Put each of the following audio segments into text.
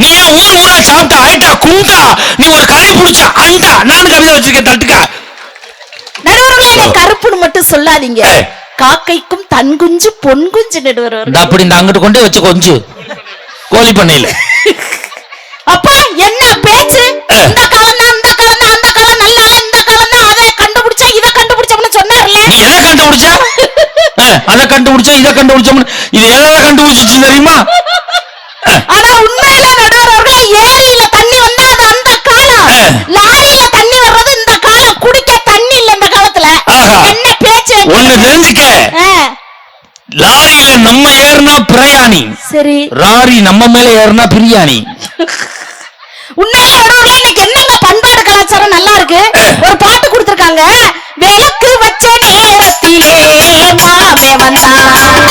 நீ ஏன் ஊர் ஊரா சாப்பிட்ட ஆயிட்டா குண்டா நீ ஒரு கறி புடிச்ச அண்டா நானும் கவிதை வச்சிருக்கேன் தட்டுக்க. நடுவர்களே கருப்புன்னு மட்டும் சொல்லாதீங்க. காக்கைக்கும் தன் குஞ்சு பொன் குஞ்சு நடுவர் அப்படி இந்த அங்கிட்டு கொண்டே வச்சு கொஞ்சு. கோழி பண்ணையில. அப்பா என்ன பேச்சு? இந்த காலம் தான் அந்த காலம் தான் அந்த காலம் நல்ல இந்த காலம் தான் அதை கண்டுபிடிச்சா இதை கண்டுபிடிச்சோம்னு சொன்னார்ல. நீ எதை கண்டுபிடிச்ச? அதை கண்டுபிடிச்ச இதை கண்டுபிடிச்சோம்னு. இது எல்லாம் கண்டுபிடிச்சிச்சு தெரியுமா? ஆனா உண்மையில ஏரியில தண்ணி வந்தா அது அந்த காலம். லாரியில தண்ணி வர்றது இந்த காலம். குடிக்க தண்ணி இல்ல இந்த காலத்துல. என்ன பேச்சு ஒண்ணு தெரிஞ்சுக்க லாரியில நம்ம ஏறினா பிரயாணி. சரி. லாரி நம்ம மேல ஏறினா பிரியாணி. உண்மையில நடுவர்களே இன்னைக்கு என்னங்க பண்பாடு கலாச்சாரம் நல்லா இருக்கு? ஒரு பாட்டு கொடுத்திருக்காங்க. விளக்கு வச்ச நேரத்திலே மாமே வந்தான்.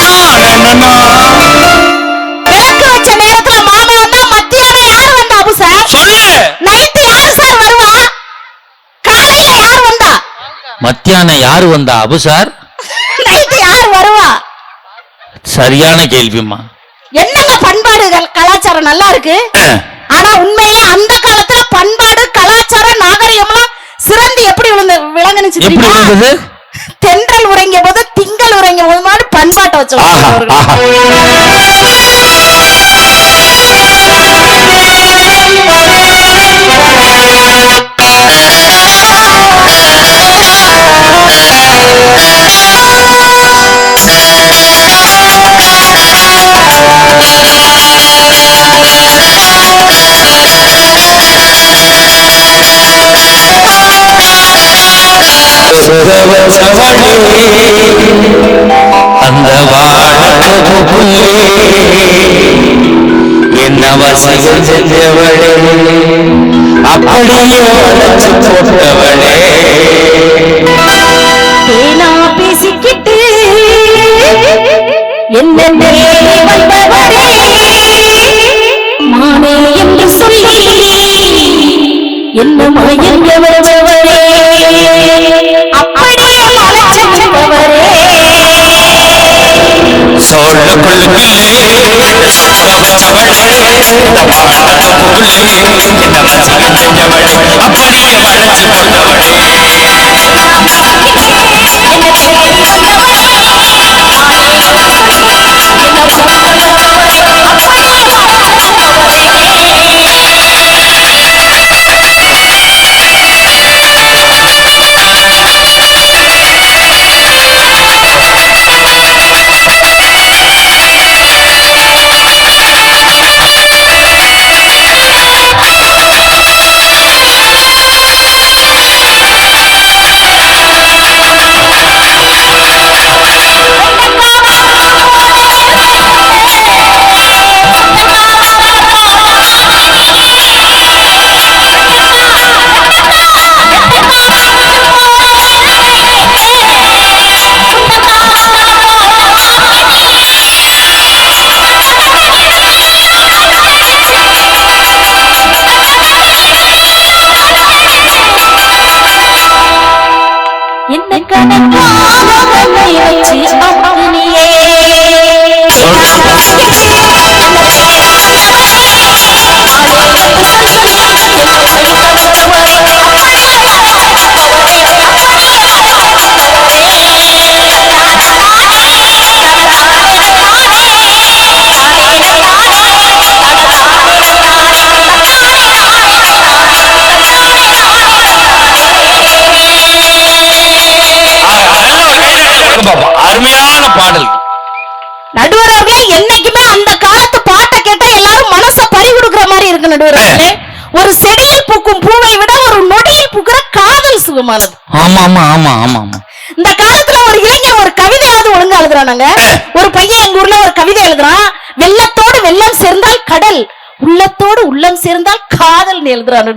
மத்தியானம் யாரு வந்தா அபு சார்? நைட்டு யார் வருவா? சரியான கேள்விம்மா. என்னங்க பண்பாடு கல- கலாச்சாரம் நல்லா இருக்கு? ஆனா உண்மையிலே அந்த காலத்துல பண்பாடு கலாச்சாரம் நாகரிகம்லாம் சிறந்து எப்படி விழுந்து விளங்குனுச்சு தெரியுமா? தென்றல் உறங்கிய போது திங்கள் உறங்கிய போது மாதிரி பண்பாட்டை வச்சு அந்த என்ன வசியம் செஞ்சவளே? அப்படியே போட்டவளே என்ன வந்தவரே. அப்படியே மலைச்சவரே சோழ அப்படியே ஆமா ஆமா ஆமா ஆமா ஆமா. இந்த காலத்துல ஒரு இளைஞன் ஒரு கவிதையாவது ஒழுங்கா எழுதுறானுங்க ஒரு பையன் எங்க ஊர்ல ஒரு கவிதை எழுதுறான். வெள்ளத்தோடு வெள்ளம் சேர்ந்தால் கடல் உள்ளத்தோடு உள்ளம் சேர்ந்தால் காதல் எழுதுறான்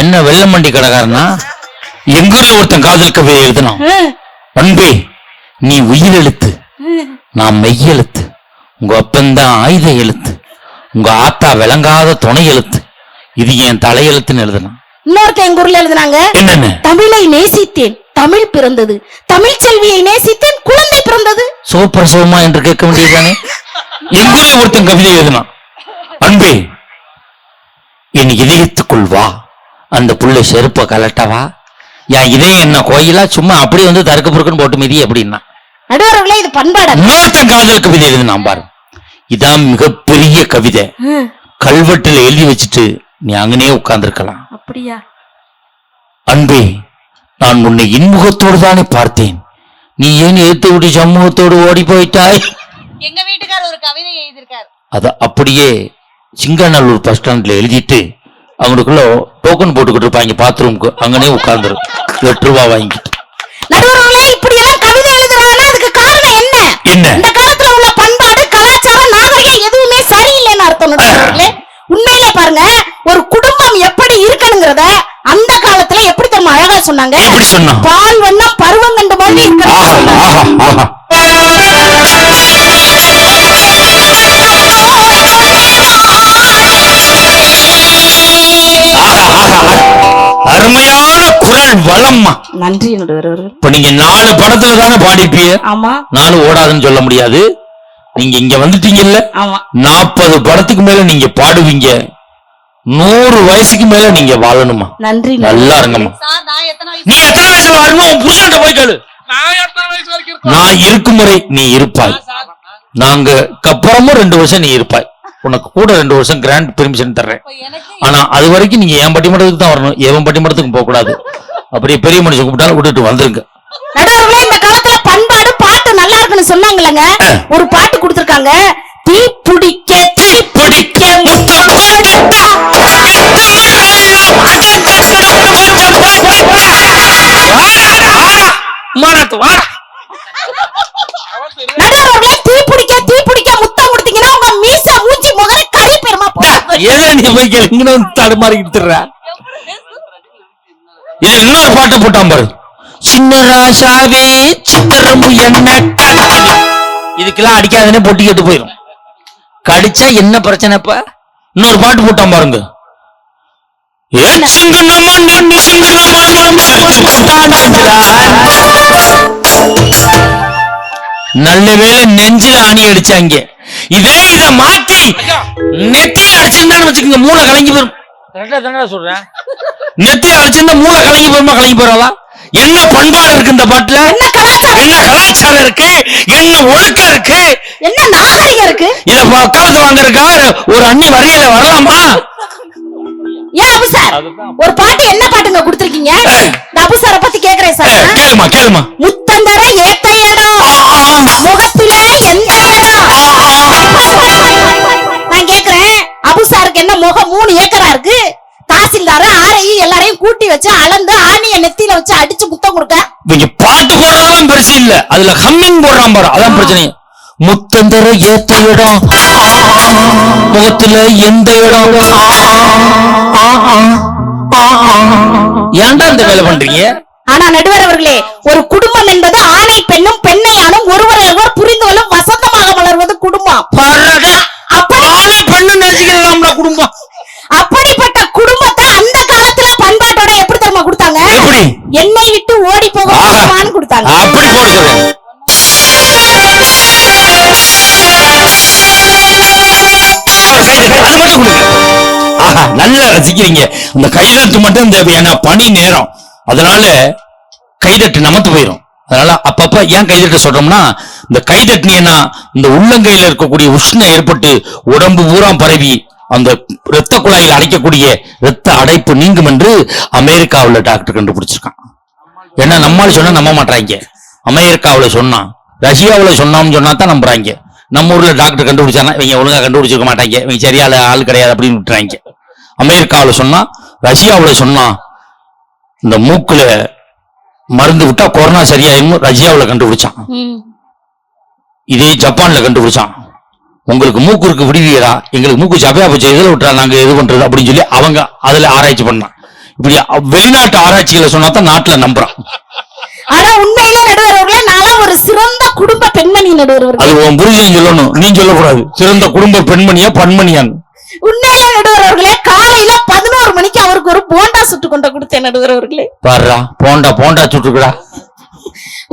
என்ன வெள்ளமண்டி கடைக்காரனா? எங்க ஊர்ல ஒருத்தன் காதல் கவிதை எழுதினான். அன்பே நீ உயிர் எழுத்து. நான் மெய்யெழுத்து உங்க அப்பன்தான் ஆயுத எழுத்து உங்க ஆத்தா விளங்காத துணை எழுத்து. இது என் தலையெழுத்துன்னு எழுதலாம் இன்னொருத்த எங்க ஊர்ல எழுதுனாங்க தமிழை நேசித்தேன் தமிழ் பிறந்தது. தமிழ் செல்வியை நேசித்தேன் குழந்தை பிறந்தது. சூப்பர் சோமா என்று கேட்க வேண்டியதானே எங்க ஊர்ல ஒருத்தன் கவிதை எழுதுனான் அன்பே என் இதயத்துக்குள் வா. அந்த புள்ள செருப்ப கலட்டவா என் இதயம் என்ன கோயிலா? சும்மா அப்படியே வந்து தருக்கு பொறுக்குன்னு போட்டு மீதி அப்படின்னா. நடுவர்களே இது பண்பாடு? இன்னொருத்தன் காதல் கவிதை எழுதினான் பாரு. இதான் மிகப்பெரிய கவிதை. கல்வெட்டுல எழுதி வச்சுட்டு நீ அங்கனே உட்கார்ந்திருக்கலாம். அப்படியா? அன்பே நான் உன்னை இன்முகத்தோடு தானே பார்த்தேன். நீ ஏன் எடுத்து விட்டு சமூகத்தோடு ஓடி போயிட்டாய் எங்க வீட்டுக்காரர் ஒரு கவிதை எழுதியிருக்காரு. அத அப்படியே சிங்கநல்லூர் பஸ் ஸ்டாண்ட்ல எழுதிட்டு அவங்களுக்குள்ள டோக்கன் போட்டுக்கிட்டு இருப்பாங்க. பாத்ரூம்க்கு அங்கனே உட்கார்ந்துரு. எட்டு ரூபா வாங்கிட்டு இப்படி எல்லாம் கவிதை எழுதுறாங்கன்னா அதுக்கு காரணம் என்ன? என்ன? இந்த காலத்துல உள்ள பண்பாடு கலாச்சாரம் நாகரிகம் எதுவுமே சரியில்லைன்னு அர்த்தம் நடுவர் அவர்களே உண்மையிலே பாருங்க ஒரு குடும்பம் எப்படி இருக்கணுங்கிறத அந்த காலத்துல எப்படி தெரியுமா அழகா சொன்னாங்க எப்படி சொன்னா பால் வண்ணம் பருவம் கண்டு மாதிரி. அருமையான குரல் வளம்மா. நன்றி இப்ப நீங்க நாலு படத்துல தானே பாடிப்பீங்க ஆமா. நாலு ஓடாதுன்னு சொல்ல முடியாது. நீங்க இங்க வந்துட்டீங்கல்ல? ஆமா. நாற்பது படத்துக்கு மேல நீங்க பாடுவீங்க. நூறு வயசுக்கு மேல நீங்க வாழணுமா? நன்றி நல்லா இருங்கம்மா. நீ எத்தனை வயசுல வாழணும் உன் புருஷன்ட்ட போய் கேளு நான் எத்தனை வயசு வரைக்கும் இருக்கேன் நான் இருக்கும் வரை நீ இருப்பாய். நாங்க அப்புறமும் ரெண்டு வருஷம் நீ இருப்பாய். உனக்கு கூட ரெண்டு வருஷம் கிராண்ட் பெர்மிஷன் தர்றேன். ஆனா அது வரைக்கும் நீங்க என் பட்டிமன்றத்துக்கு தான் வரணும். எவன் பட்டிமன்றத்துக்கும் போக கூடாது அப்படியே பெரிய மனுஷன் கூப்பிட்டாலும் விட்டுட்டு வந்துருங்க. இந்த காலத்துல பண்பாடு பாட்டு நல்லா இருக்குன்னு சொன்னாங்களங்க ஒரு பாட்டு கொடுத்திருக்காங்க. தீ பிடிக்க தீ பிடிக்க முத்தம் மாநாத்து வாடா. நடுவர்களே தீ பிடிக்க தீ பிடிக்க முத்தம் கொடுத்தீங்கன்னா உங்க மீச மூஞ்சி முகர கறி பெருமா நீ போய் திர்ற. இது இன்னொரு பாட்டை போட்டான் பாரு. சின்ன ராசாவே சித்திரமு என்ன. இதுக்கெல்லாம் அடிக்காதனே பொட்டி கேட்டு போயிடும் கடிச்சா என்ன பிரச்சனைப்ப இன்னொரு பாட்டு போட்டான் பாருங்க. போட்டான் நெஞ்சில. நல்ல வேளை நெஞ்சில அணி அடிச்சாங்க இதே இத மாத்தி நெத்தியில அடிச்சிருந்தான்னு வச்சுக்கோங்க மூளை கலங்கி போயிரும். கரெக்டா தானே சொல்றேன். நெத்தியில அடிச்சிருந்தா மூளை கலங்கி போயிருமா கலங்கி போறாவா என்ன பண்பாடு இருக்கு இந்த பாட்டுல? என்ன கலாச்சாரம்? என்ன கலாச்சாரம் இருக்கு? என்ன ஒழுக்கம் இருக்கு? என்ன நாகரிகம் இருக்கு? இத பக்காலத்து வாங்குறதுக்கா ஒரு அண்ணி வரையில வரலாமா? ஏன் அபு சார் ஒரு பாட்டு என்ன பாட்டுங்க கொடுத்திருக்கீங்க? இந்த அபு சாரை பத்தி கேக்குறேன் சார் கேளுமா கேளுமா. முத்தந்தர ஏத்த இடம் முகத்துல எந்த இடம் நான் கேக்குறேன். அபு சாருக்கு என்ன முகம் மூணு ஏக்கரா இருக்கு? தாசில்தார ஆரையும் எல்லாரையும் கூட்டி வச்சு அளந்து ஆணிய நெத்தியில வச்சு அடிச்சு முத்தம் கொடுக்க. இவங்க பாட்டு போடுறதெல்லாம் பெருசு இல்ல. அதுல ஹம்மிங் போடுறான் பாரு. அதான் பிரச்சனை. முத்தந்தர ஏத்த இடம் முகத்துல எந்த இடம் ஏன்டா இந்த வேலை பண்றீங்க? ஆனா நடுவர் அவர்களே ஒரு குடும்பம் என்பது ஆணை பெண்ணும் பெண்ணை ஆணும் ஒருவர் ஒருவர் புரிந்து கொள்ளும் வசந்தமாக வளர்வது குடும்பம். பாருடா, அப்படி ஆளே பெண்ணு நினைச்சுக்கலாம்டா குடும்பம். அப்படிப்பட்ட குடும்பத்தை அந்த காலத்துல பண்பாட்டோட எப்படி தெரியுமா கொடுத்தாங்க? என்னை விட்டு ஓடி போக கொடுத்தாங்க. அப்படி போட ரசிக்கிறீங்க. அந்த கைதட்டு மட்டும் தேவை ஏன்னா பனி நேரம். அதனால கைதட்டு நமத்து போயிடும் அதனால அப்பப்ப ஏன் கைதட்ட சொல்றோம்னா இந்த கைதட்டினா இந்த உள்ளங்கையில இருக்கக்கூடிய உஷ்ணம் ஏற்பட்டு உடம்பு பூரா பரவி அந்த இரத்த குழாயில் அடைக்கக்கூடிய இரத்த அடைப்பு நீங்கும் என்று அமெரிக்காவுல டாக்டர் கண்டுபிடிச்சிருக்கான். ஏன்னா நம்மால் சொன்னா நம்ப மாட்டாங்க அமெரிக்காவுல சொன்னான் ரஷ்யாவுல சொன்னான்னு சொன்னா தான் நம்புறாங்க. நம்ம ஊர்ல டாக்டர் கண்டுபிடிச்சானா இவங்க ஒழுங்கா கண்டுபிடிச்சிருக்க மாட்டாங்க. இவங்க சரியா ஆள் கிடையாது அப்படின்னு விட்டுறாங்க. அமெரிக்காவுல சொன்னா ரஷ்யாவுல சொன்னா இந்த மூக்குல மருந்து விட்டா கொரோனா சரியாயிரும் ரஷ்யாவுல கண்டுபிடிச்சான். இதே ஜப்பான்ல கண்டுபிடிச்சான். உங்களுக்கு மூக்கு இருக்கு விடுவீரா? எங்களுக்கு மூக்கு சபையா போச்சு எதில் விட்டுறா நாங்க இது பண்றது அப்படின்னு சொல்லி அவங்க அதுல ஆராய்ச்சி பண்ணான். இப்படி வெளிநாட்டு ஆராய்ச்சிகளை சொன்னா தான் நாட்டுல நம்புறான். ஆனா உண்மையிலே நடுவர் அவர்களே நான்லாம் ஒரு சிறந்த குடும்ப பெண்மணி அது உன் புருஷன் சொல்லணும். நீ சொல்லக்கூடாது. சிறந்த குடும்ப பெண்மணியா பண்மணியான்னு உண்மையிலே நடுவர் அவர்களே காலையில பதினோரு மணிக்கு அவருக்கு ஒரு போண்டா சுட்டு கொண்டு கொடுத்தேன் நடுவர் அவர்களே பாருடா போண்டா போண்டா சுட்டுக்குடா.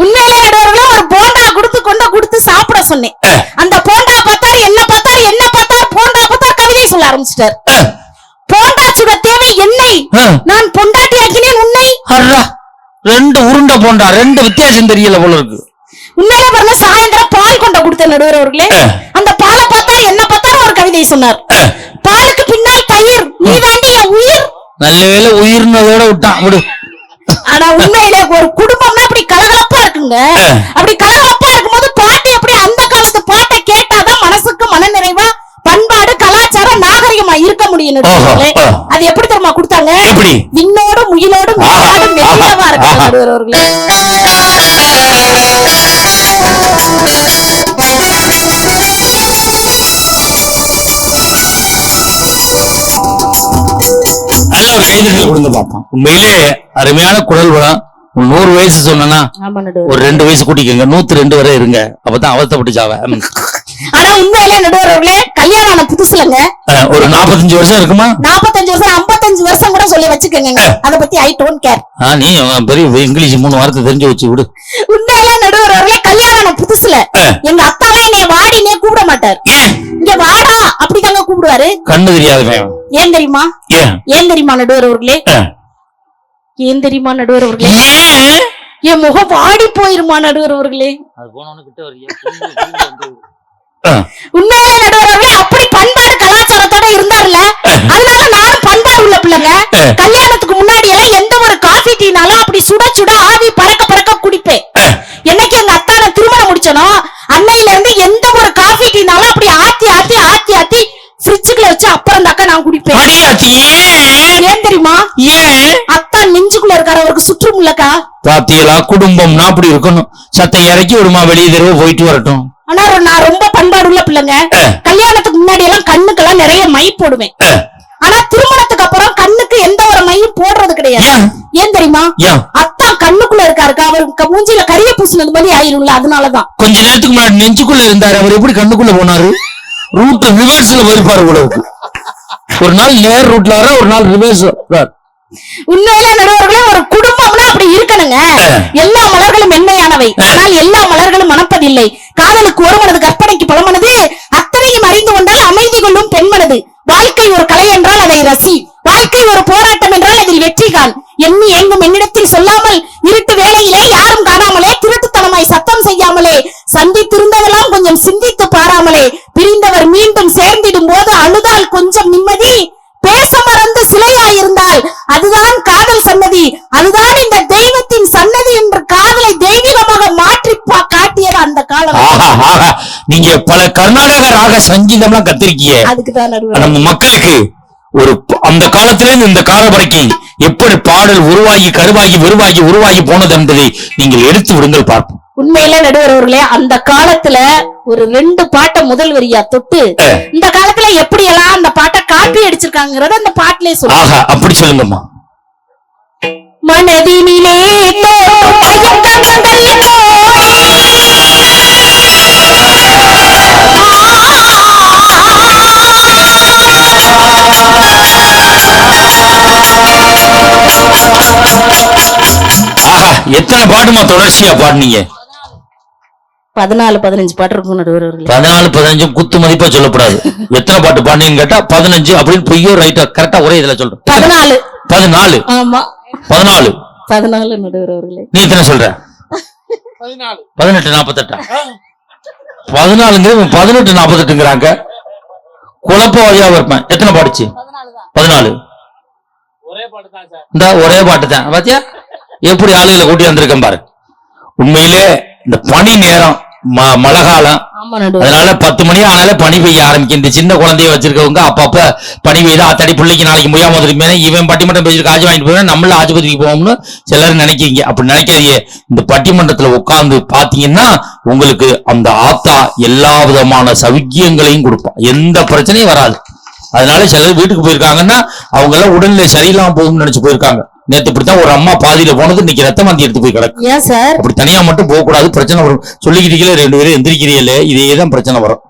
உண்மையிலே நடுவர்களே ஒரு போண்டா கொடுத்து கொண்டு கொடுத்து சாப்பிட சொன்னேன். அந்த போண்டா பார்த்தாரு என்ன பார்த்தாரு என்ன பார்த்தாரு போண்டா பார்த்தாரு கவிதை சொல்ல ஆரம்பிச்சிட்டாரு. போண்டா சுட தேவை ஆ. நான் பொண்டாட்டி ஆக்கினேன் உன்னை. ரெண்டு உருண்டை போண்டா ரெண்டு வித்தியாசம் தெரியல போல இருக்கு. உண்மையிலே பாருங்க சாயந்தரம் பால் கொண்ட கொடுத்த நடுவர் அவர்களே. அந்த பாலை பார்த்தா என்ன பார்த்தாலும் ஒரு கவிதை சொன்னார். பாலுக்கு பின்னால் தயிர் நீ தாண்டி என் உயிர் நல்ல உயிர்னதோட விட்டான் விடு. ஆனா உண்மையிலே ஒரு குடும்பம்னா அப்படி கலகலப்பா இருக்குங்க. அப்படி கலகலப்பா இருக்கும்போது பாட்டு எப்படி அந்த காலத்து பாட்டை கேட்டாதான் மனசுக்கு மனநிறைவா பண்பாடு கலாச்சாரம் நாகரிகமா இருக்க முடியும். அது எப்படி தெரியுமா கொடுத்தாங்க? கைதட்டல் கொடுங்க பாப்போம். உண்மையிலே அருமையான குரல் ஒரு நூறு வயசு சொன்னா ஒரு ரெண்டு வயசு கூட்டிக்கங்க. நூத்தி ரெண்டு வரை இருங்க. அப்பதான் ம். ஆனா உண்மையிலே நடுவர் அவர்களே கல்யாணம் ஆன புதுசுலங்க. ஒரு நாற்பத்தஞ்சு வருஷம் இருக்குமா? நாற்பத்தஞ்சு வருஷம் ஐம்பத்தஞ்சு வருஷம் கூட சொல்லி வச்சுக்கோங்க. அத பத்தி ஐ டோன்ட் கேர் ஆ, நீ பெரிய இங்கிலீஷ் மூணு வார்த்தை தெரிஞ்சு வச்சு விடு. உண்மையில நடுவர் அவர்களே கல்யாணம் ஆன புதுசுல. எங்க அத்தாவே என்னைய வாடினே கூப்பிட மாட்டார். இங்க வாடா அப்படிதாங்க கூப்பிடுவாரு. கண்ணு தெரியாதவன் ஏன் தெரியுமா? ஏன்? ஏன் தெரியுமா நடுவர் அவர்களே. ஏன் தெரியுமா நடுவர் அவர்களே என் முகம் வாடி போயிருமா நடுவர் அவர்களே. உண்மையிலே நடுவர் அவர்களே அப்படி பண்பாடு கலாச்சாரத்தோட இருந்தாருல அதனால நானும் பண்பாடு உள்ள பிள்ளைங்க அஹ். கல்யாணத்துக்கு முன்னாடி எல்லாம் எந்த ஒரு காஃபி டீனாலும் அப்படி சுட சுட ஆவி பறக்க பறக்க குடிப்பேன் அஹ். என்னைக்கு எங்க அத்தான திருமணம் முடிச்சனோ அன்னையில இருந்து எந்த ஒரு காஃபி டீனாலும் அப்படி ஆத்தி ஆத்தி ஆத்தி ஆத்தி ஃப்ரிட்ஜுக்குள்ள வச்சு அப்புறம் தாக்கா நான் குடிப்பேன் அடியாத்தி ஏன் ஏன் தெரியுமா? ஏன்? அத்தான் நெஞ்சுக்குள்ள இருக்காரு அவருக்கு சுற்றும் இல்லக்கா. பாத்தியலா குடும்பம்னா அப்படி இருக்கணும். சத்தை இறக்கி விடுமா வெளியே தெருவு போயிட்டு வரட்டும். ஆனா ஒரு- நான் ரொம்ப பண்பாடு உள்ள பிள்ளைங்க. அஹ். கல்யாணத்துக்கு முன்னாடி எல்லாம் கண்ணுக்கெல்லாம் நிறைய மை போடுவேன். அஹ். ஆனா திருமணத்துக்கு அப்புறம் கண்ணுக்கு எந்த ஒரு மையும் போடுறது கிடையாது. ஏன்? தெரியுமா? அத்தா கண்ணுக்குள்ள இருக்காருக்கா. அவருக்கு மூஞ்சில கரிய பூசினது மாதிரி ஆயிரும்ல அதனாலதான். கொஞ்ச நேரத்துக்கு முன்னாடி நெஞ்சுக்குள்ள இருந்தாரு. அவர் எப்படி கண்ணுக்குள்ள போனாரு? ரூட் ரிவர்ஸ்ல உலகத்துக்கு ஒரு நாள் நேர் ரூட்ல வர ஒரு நாள் ரிவர்ஸ் உண்மையில நடுவர்களே ஒரு குடும்பம்னா அப்படி இருக்கணுங்க. எல்லா மலர்களும் மென்மையானவை. ஆனால் எல்லா மலர்களும் மணப்பதில்லை. காதலுக்கு ஒரு மனது கற்பனைக்கு பலமனது அத்தனையும் அறிந்து கொண்டால் அமைதி கொள்ளும் பெண்மனது. வாழ்க்கை ஒரு கலை என்றால் அதை ரசி. வாழ்க்கை ஒரு போராட்டம் என்றால் அதில் வெற்றி காண். எண்ணி எங்கும் என்னிடத்தில் சொல்லாமல் இருட்டு வேளையிலே யாரும் காணாமலே திருட்டுத்தனமாய் சத்தம் செய்யாமலே சந்தித்திருந்ததெல்லாம் கொஞ்சம் சிந்தித்து பாராமலே பிரிந்தவர் மீண்டும் சேர்ந்திடும் போது அழுதால் கொஞ்சம் நிம்மதி பேச மறந்து சிலையாயிருந்தால் அதுதான் காதல் சன்னதி அதுதான் இந்த தெய்வத்தின் சன்னதி என்று காதலை தெய்வீகமாக மாற்றி பா- காட்டியது அந்த காலம் ஆஹா ஆஹா நீங்க பல கர்நாடக ராக சங்கீதம்லாம் கத்திருக்கீங்க. நம்ம மக்களுக்கு ஒரு அந்த காலத்துல இருந்து இந்த காலம் வரைக்கும் எப்படி பாடல் உருவாகி கருவாகி உருவாகி உருவாகி போனது என்பதை நீங்கள் எடுத்து விடுங்கள் பார்ப்போம். உண்மையில நடுவர் அவர்களே அந்த காலத்துல ஒரு ரெண்டு பாட்டை முதல் வரியா தொட்டு இந்த காலத்துல எப்படி எல்லாம் அந்த பாட்டை காப்பி அடிச்சிருக்காங்கறத அந்த பாட்டிலே சொல்லு. ஆஹா அப்படி சொல்லுங்கம்மா. மனதினிலே எத்தனை பாட்டுமா தொடர்ச்சியா பாடுனீங்க? பதினாலு பதினஞ்சு பாட்டு இருக்கும் நடுவர் அவர்களே பதினாலு பதினஞ்சு குத்து மதிப்பா சொல்லக்கூடாது எத்தனை பாட்டு பாடுனீங்கன்னு கேட்டா பதினஞ்சு அப்படின்னு பொய்யோ ரைட்டா கரெக்டா ஒரே இதுல சொல்றேன். பதினாலு. பதினாலு. ஆமா. பதினாலு. பதினாலு நடுவர் அவர்களே நீ எத்தனை சொல்ற? பதினாலு. பதினெட்டு நாற்பத்தெட்டா பதினாலுங்கிறது பதினெட்டு நாற்பத்தெட்டுங்கிறாங்க குழப்பவாதியா இருப்பேன். எத்தனை பாடுச்சு? பதினாலு ஒரே பாட்டு தான் சார் இந்த ஒரே பாட்டு தான் பாத்தியா? எப்படி ஆளுகளை கூட்டி வந்திருக்கேன் பாரு. உண்மையிலே இந்த பனி நேரம் மழை காலம் அதனால பத்து மணி ஆனால பனி பெய்ய ஆரம்பிக்கும். இந்த சின்ன குழந்தைய வச்சிருக்கவங்க அப்பப்ப பனி பெய்யுது அத்தடி பிள்ளைக்கு நாளைக்கு முயாம திரும்பி இவன் பட்டிமன்றம் பேசி காஜி வாங்கிட்டு போவேன் நம்மள ஆஸ்பத்திரிக்கு போவோம்னு சிலர் நினைக்கிறீங்க. அப்படி நினைக்காதீங்க. இந்த பட்டிமன்றத்துல உட்கார்ந்து பாத்தீங்கன்னா உங்களுக்கு அந்த ஆத்தா எல்லா விதமான சவிக்கியங்களையும் கொடுப்பான். எந்த பிரச்சனையும் வராது. அதனால சிலர் வீட்டுக்கு போயிருக்காங்கன்னா அவங்க எல்லாம் உடல்நிலை சரியில்லாம போகும்னு நினைச்சு போயிருக்காங்க. நேத்து இப்படித்தான் ஒரு அம்மா பாதியில போனது இன்னைக்கு ரத்த மாந்தி எடுத்து போய் கிடக்கு. ஏன் சார்? அப்படி தனியா மட்டும் போக கூடாது பிரச்சனை வரும். சொல்லிக்கிறீங்களே ரெண்டு பேரும் எந்திரிக்கிறீங்களே இதே தான் பிரச்சனை வரும்.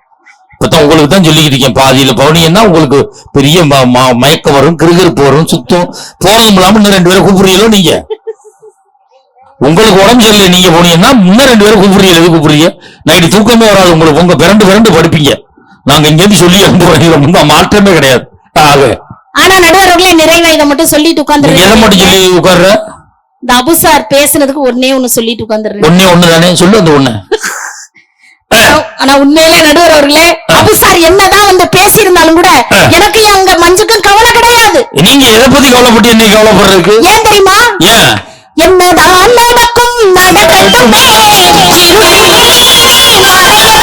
இப்பதான் உங்களுக்கு தான் சொல்லிக்கிட்டு இருக்கேன் பாதியில போனீங்கன்னா உங்களுக்கு பெரிய ம- ம- மயக்கம் வரும் கிருகிருப்பு வரும் சுத்தம். போனதும் இல்லாம இன்னும் ரெண்டு பேரும் கூப்பிடுறீங்களோ நீங்க? உங்களுக்கு உடம்பு சரியில்லை நீங்க போனீங்கன்னா இன்னும் ரெண்டு பேரும் கூப்பிடுறீங்க எது கூப்பிடுறீங்க? நைட்டு தூக்கமே வராது உங்களுக்கு உங்க பிறண்டு பிறண்டு படிப்பீங்க. நாங்க இங்க இருந்து சொல்லி முன்ன மாற்றமே கிடையாது. ஆனா நடுவர்களே நிறைவா இதை மட்டும் சொல்லிட்டு நீங்க எதை மட்டும் உட்கார்ந்து சொல்லி உட்கார்ற? இந்த அபு சார் பேசுனதுக்கு ஒன்னே ஒண்ணு சொல்லிட்டு உட்கார்ந்துடுறேன் ஒண்ணே ஒண்ணு தானே? சொல்லு அந்த ஒண்ணு. ஆனா உண்மையிலே நடுவர் அவர்களே அபு சார் என்னதான் வந்து பேசியிருந்தாலும் கூட எனக்கு அங்க மஞ்சுக்கும் கவலை கிடையாது. நீங்க எதை பத்தி கவலைப்பட்டு என்னை கவலைப்படுறதுக்கு? ஏன் தெரியுமா? ஏன்? என்னதான் நடக்கும் நடக்கட்டுமே.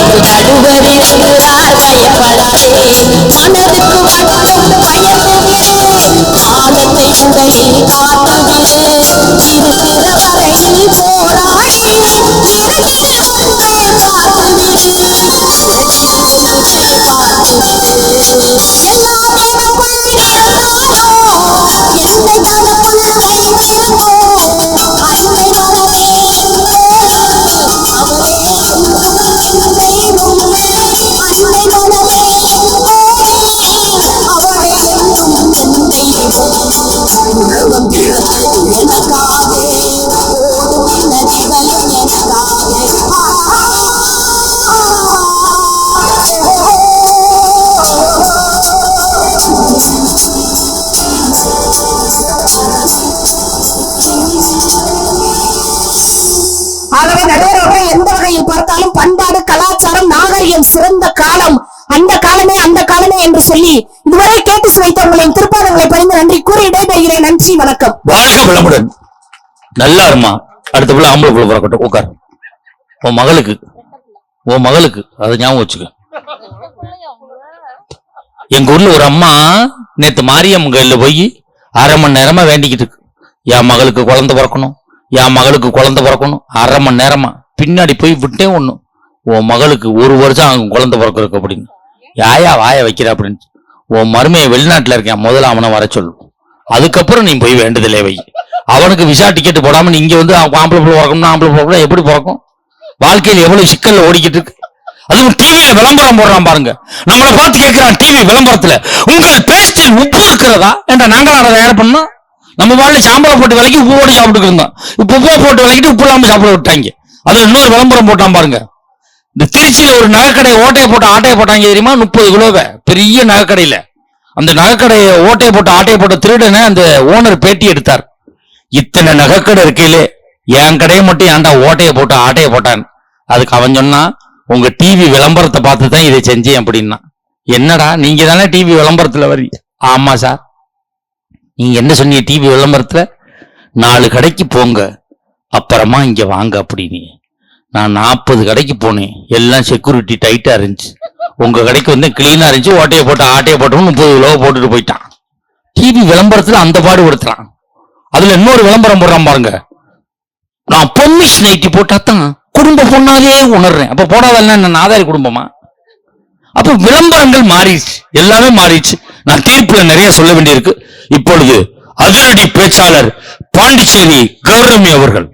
நடக்காதே நடுவரிருக்கிறார் பயப்படாதே மனதுக்கு மட்டும் பயந்துவிடு காலத்தை உடலில் காத்துவிடு ஆகவே எந்த வகையில் பார்த்தாலும் பண்பாடு கலாச்சாரம் நாகரிகம் சிறந்த காலம். அந்த காலமே அந்த காலமே என்று சொல்லி இதுவரை கேட்டு சுவைத்தவர்களின் திருப்பாதங்களை பணிந்து நன்றி கூறி இடைபெறுகிறேன் நன்றி வணக்கம். வாழ்க வளமுடன். நல்லா இருமா? அடுத்த பிள்ளை ஆம்பளை பிள்ளை பிறக்கட்டும் உட்கார் உன் மகளுக்கு உன் மகளுக்கு அதை ஞாபகம் வச்சுக்க. எங்க ஊர்ல ஒரு அம்மா நேத்து மாரியம்மன் கையில போய் அரை மணி நேரமா வேண்டிக்கிட்டு இருக்கு. என் மகளுக்கு குழந்தை பிறக்கணும். என் மகளுக்கு குழந்தை பிறக்கணும். அரை மணி நேரமா. பின்னாடி போய் விட்டே ஒண்ணு. உன் மகளுக்கு ஒரு வருஷம் ஆகும் குழந்தை பிறக்கிறதுக்கு அப்படின்னு. யாயா வாய வைக்கிற அப்படின்னு உன் மருமையை வெளிநாட்டுல இருக்கேன் முதல்ல அவனை வர சொல்லு. அதுக்கப்புறம் நீ போய் வேண்டுதலே வை. அவனுக்கு விசா டிக்கெட் போடாம இங்கே இங்க வந்து ஆம்பளை பிள்ளை பிறக்கணும் ஆம்பளை பிள்ளை எப்படி பிறக்கும்? வாழ்க்கையில் எவ்வளவு சிக்கலில் ஓடிக்கிட்டு இருக்கு? அதுவும் டிவியில விளம்பரம் போடுறான் பாருங்க. நம்மளை பார்த்து கேட்கிறான் டிவி விளம்பரத்துல. உங்கள் பேஸ்டில் உப்பு இருக்கிறதா? என்ற நாங்களும் அதை தயார் பண்ணோம் நம்ம வாழ்ல சாம்பலை போட்டு விலைக்கு உப்பு போட்டு சாப்பிட்டு இருந்தோம். இப்போ உப்பை போட்டு விலைக்கிட்டு உப்பு இல்லாமல் சாப்பிட விட்டாங்க. அது இன்னொரு விளம்பரம் போட்டான் பாருங்க. இந்த திருச்சியில ஒரு நகைக்கடை ஓட்டையை போட்டு ஆட்டையை போட்டாங்க தெரியுமா? முப்பது கிலோவை. பெரிய நகைக்கடையில. அந்த நகைக்கடையை ஓட்டையை போட்டு ஆட்டையை போட்ட திருடனை அந்த ஓனர் பேட்டி எடுத்தார். இத்தனை நகைக்கடை இருக்கையிலே என் கடையை மட்டும் ஏன்டா ஓட்டையை போட்டு ஆட்டையை போட்டான் அதுக்கு அவன் சொன்னா உங்க டிவி விளம்பரத்தை பார்த்து தான் இதை செஞ்சேன் அப்படின்னா. என்னடா நீங்க தானே டிவி விளம்பரத்துல வரி ஆமா சார். நீங்க என்ன சொன்னீங்க டிவி விளம்பரத்துல? நாலு கடைக்கு போங்க. அப்புறமா இங்க வாங்க அப்படின்னு நான் நாற்பது கடைக்கு போனேன். எல்லாம் செக்யூரிட்டி டைட்டா இருந்துச்சு. உங்க கடைக்கு வந்து கிளீனா இருந்துச்சு ஓட்டையை போட்டு ஆட்டையை போட்டோம்னு முப்பது கிலோ போட்டுட்டு போயிட்டான். டிவி விளம்பரத்துல அந்த பாடு கொடுத்துறான். அதுல இன்னொரு விளம்பரம் போடுறான் பாருங்க. நான் பொம்மிஷ் நைட்டி போட்டாதான் குடும்ப பொண்ணாலே உணர்றேன். அப்ப போடாதல்ல என்ன நாதாரி குடும்பமா? அப்ப விளம்பரங்கள் மாறிடுச்சு. எல்லாமே மாறிடுச்சு. நான் தீர்ப்புல நிறைய சொல்ல வேண்டியிருக்கு. இப்பொழுது அதிரடி பேச்சாளர் பாண்டிச்சேரி கௌரமி அவர்கள்.